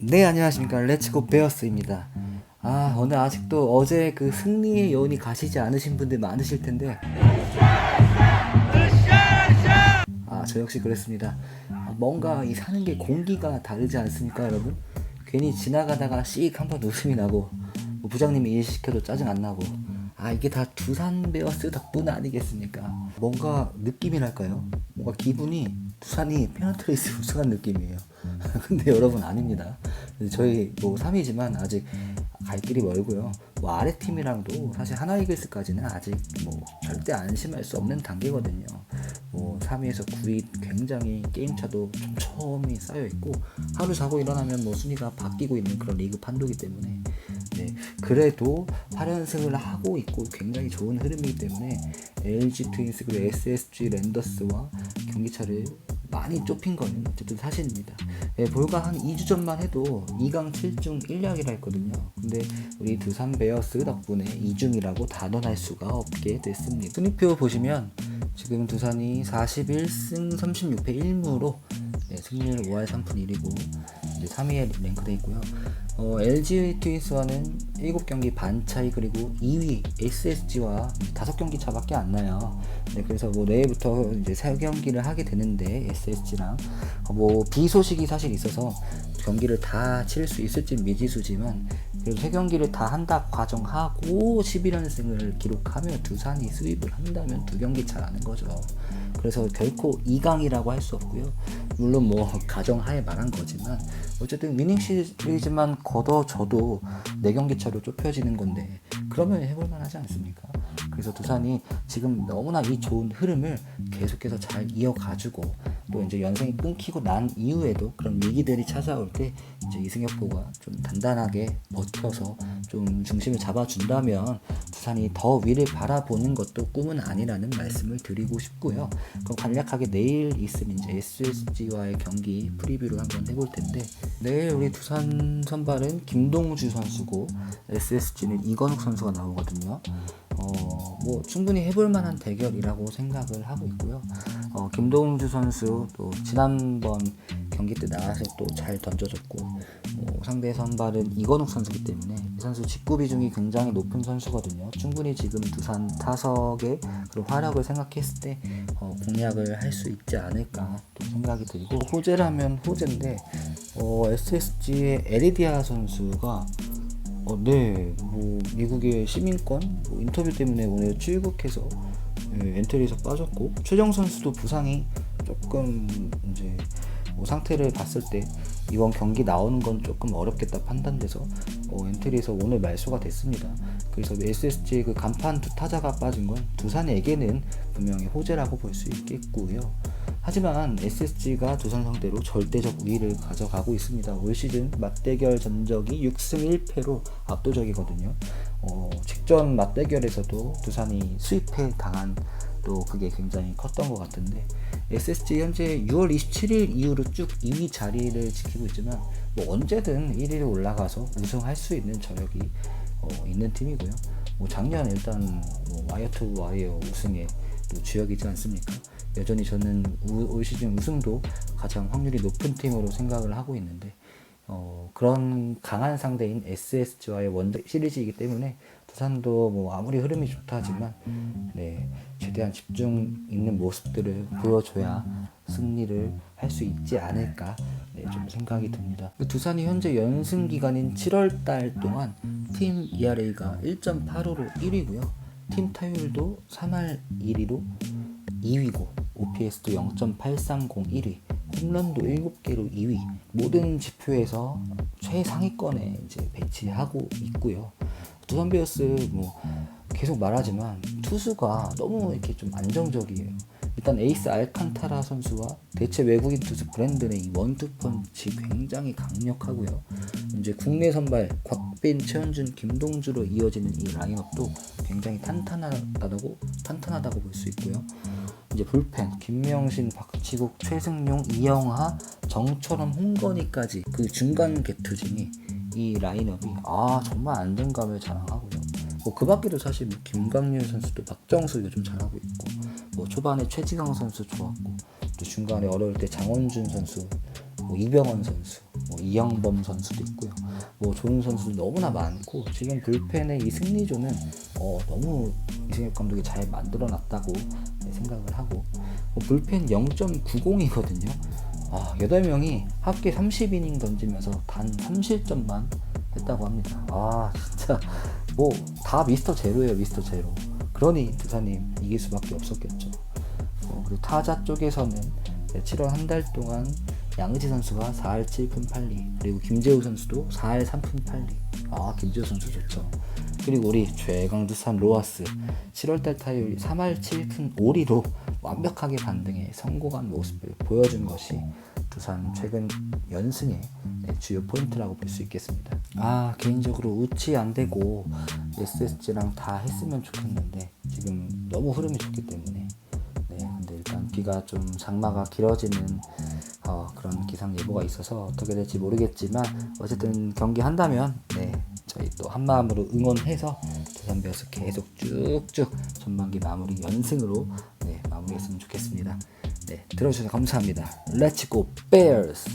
네 안녕하십니까. 렛츠고 베어스입니다. 아 오늘 아직도 어제 그 승리의 여운이 가시지 않으신 분들 많으실 텐데. 아 저 역시 그랬습니다. 아, 뭔가 이 사는 게 공기가 다르지 않습니까 여러분? 괜히 지나가다가 씩 한번 웃음이 나고 뭐 부장님이 일 시켜도 짜증 안 나고. 아 이게 다 두산 베어스 덕분 아니겠습니까? 뭔가 느낌이랄까요? 뭔가 기분이 두산이 페너트레이스 우승한 느낌이에요. 근데 여러분 아닙니다 저희 뭐 3위지만 아직 갈 길이 멀고요. 뭐 아래 팀이랑도 사실 하나 이글스까지는 아직 뭐 절대 안심할 수 없는 단계거든요. 뭐 3위에서 9위 굉장히 게임 차도 촘촘히 쌓여 있고 하루 자고 일어나면 뭐 순위가 바뀌고 있는 그런 리그 판도기 때문에 네, 그래도 8연승을 하고 있고 굉장히 좋은 흐름이기 때문에 LG 트윈스 그리고 SSG 랜더스와 경기차를 많이 좁힌 거는 어쨌든 사실입니다. 예, 불과 한 2주 전만 해도 2강 7중 1약이라 했거든요. 근데 우리 두산 베어스 덕분에 2중이라고 단언할 수가 없게 됐습니다. 순위표 보시면 지금 두산이 41승 36패 1무로 네, 승률 5할 3푼 1이고 이제 3위에 랭크돼 있고요. 어, LG 트윈스와는 7경기 반 차이 그리고 2위 SSG와 5경기 차밖에 안 나요. 네, 그래서 뭐 내일부터 이제 3경기를 하게 되는데 SSG랑 어, 뭐 비소식이 사실 있어서 경기를 다칠수 있을지 미지수지만 그래도 3경기를 다 한다 과정하고 11연승을 기록하면 두산이 수입을 한다면 두 경기 차라는 거죠. 그래서 결코 2강이라고 할 수 없고요. 물론 뭐 가정하에 말한 거지만 어쨌든 위닝 시리즈만 걷어져도 4경기 차로 좁혀지는 건데 그러면 해볼 만하지 않습니까? 그래서 두산이 지금 너무나 이 좋은 흐름을 계속해서 잘 이어가지고 또 이제 연승이 끊기고 난 이후에도 그런 위기들이 찾아올 때 이제 이승엽 보가 좀 단단하게 버텨서 좀 중심을 잡아준다면 두산이 더 위를 바라보는 것도 꿈은 아니라는 말씀을 드리고 싶고요. 그럼 간략하게 내일 있을 이제 SSG와의 경기 프리뷰를 한번 해볼 텐데 내일 우리 두산 선발은 김동주 선수고 SSG는 이건욱 선수가 나오거든요. 어, 뭐 충분히 해볼 만한 대결이라고 생각을 하고 있고요. 어, 김동주 선수 또 지난번 경기 때 나와서 또 잘 던져줬고 뭐 상대 선발은 이건욱 선수기 때문에 이 선수 직구 비중이 굉장히 높은 선수거든요. 충분히 지금 두산 타석의 그런 화력을 생각했을 때 어, 공략을 할 수 있지 않을까 또 생각이 들고 호재라면 호재인데 어, SSG의 에리디아 선수가 어, 네, 뭐 미국의 시민권 뭐 인터뷰 때문에 오늘 출국해서 예, 엔트리에서 빠졌고 최정 선수도 부상이 조금 이제 뭐 상태를 봤을 때 이번 경기 나오는 건 조금 어렵겠다 판단돼서 어, 엔트리에서 오늘 말소가 됐습니다. 그래서 SSG의 그 간판 두 타자가 빠진 건 두산에게는 분명히 호재라고 볼 수 있겠고요. 하지만 SSG가 두산 상대로 절대적 우위를 가져가고 있습니다. 올 시즌 맞대결 전적이 6승 1패로 압도적이거든요. 어, 직전 맞대결에서도 두산이 수입해 당한 또 그게 굉장히 컸던 것 같은데 SSG 현재 6월 27일 이후로 쭉 2위 자리를 지키고 있지만 뭐 언제든 1위로 올라가서 우승할 수 있는 저력이 어, 있는 팀이고요. 뭐 작년 일단 뭐 와이어 투 와이어 우승에 또 주역이지 않습니까? 여전히 저는 우- 올 시즌 우승도 가장 확률이 높은 팀으로 생각을 하고 있는데 어, 그런 강한 상대인 SSG와의 원정 시리즈이기 때문에 두산도 뭐 아무리 흐름이 좋다지만 네, 최대한 집중 있는 모습들을 보여줘야 승리를 할 수 있지 않을까 네, 좀 생각이 듭니다. 그 두산이 현재 연승 기간인 7월 달 동안 팀 ERA가 1.85로 1위고요. 팀 타율도 3할 1위로 2위고 OPS도 0.830 1위, 홈런도 7개로 2위. 모든 지표에서 최상위권에 이제 배치하고 있고요. 두산 베어스 뭐 계속 말하지만 투수가 너무 이렇게 좀 안정적이에요. 일단 에이스 알칸타라 선수와 대체 외국인 투수 브랜든의 이 원투펀치 굉장히 강력하고요. 이제 국내 선발 곽빈, 최현준, 김동주로 이어지는 이 라인업도 굉장히 탄탄하다고 탄탄하다고 볼 수 있고요. 이제 불펜 김명신, 박지국, 최승용, 이영하, 정철원, 홍건희까지 그 중간 개투진이 이 라인업이 아 정말 안정감을 자랑하고요. 뭐 그 밖에도 사실 뭐 김광률 선수도 박정수 요즘 잘하고 있고 뭐 초반에 최지강 선수 좋았고 또 중간에 어려울 때 장원준 선수, 뭐 이병헌 선수 뭐 이영범 선수도 있고요. 뭐 좋은 선수들 너무나 많고 지금 불펜의 이 승리조는 어, 너무 이승엽 감독이 잘 만들어놨다고 네, 생각을 하고 뭐 불펜 0.90이거든요. 아, 8명이 합계 30이닝 던지면서 단 3실점만 했다고 합니다. 아, 진짜 뭐 다 미스터 제로예요, 미스터 제로. 그러니 두산이 이길 수밖에 없었겠죠. 어, 그리고 타자 쪽에서는 7월 한 달 동안 양의지 선수가 4할 7푼 8리. 그리고 김재우 선수도 4할 3푼 8리. 아 김재우 선수 좋죠. 그리고 우리 최강 두산 로하스 7월달 타율 3할 7푼 5리로 완벽하게 반등해 성공한 모습을 보여준 것이 두산 최근 연승의 네, 주요 포인트라고 볼 수 있겠습니다. 아 개인적으로 우치 안 되고 SSG랑 다 했으면 좋겠는데 지금 너무 흐름이 좋기 때문에. 네 근데 일단 비가 좀 장마가 길어지는 어, 그런 기상 예보가 있어서 어떻게 될지 모르겠지만 어쨌든 경기 한다면 네 저희 또 한 마음으로 응원해서 두산 베어스 계속 쭉쭉 전반기 마무리 연승으로 네 마무리했으면 좋겠습니다. 네 들어주셔서 감사합니다. 렛츠고 베어스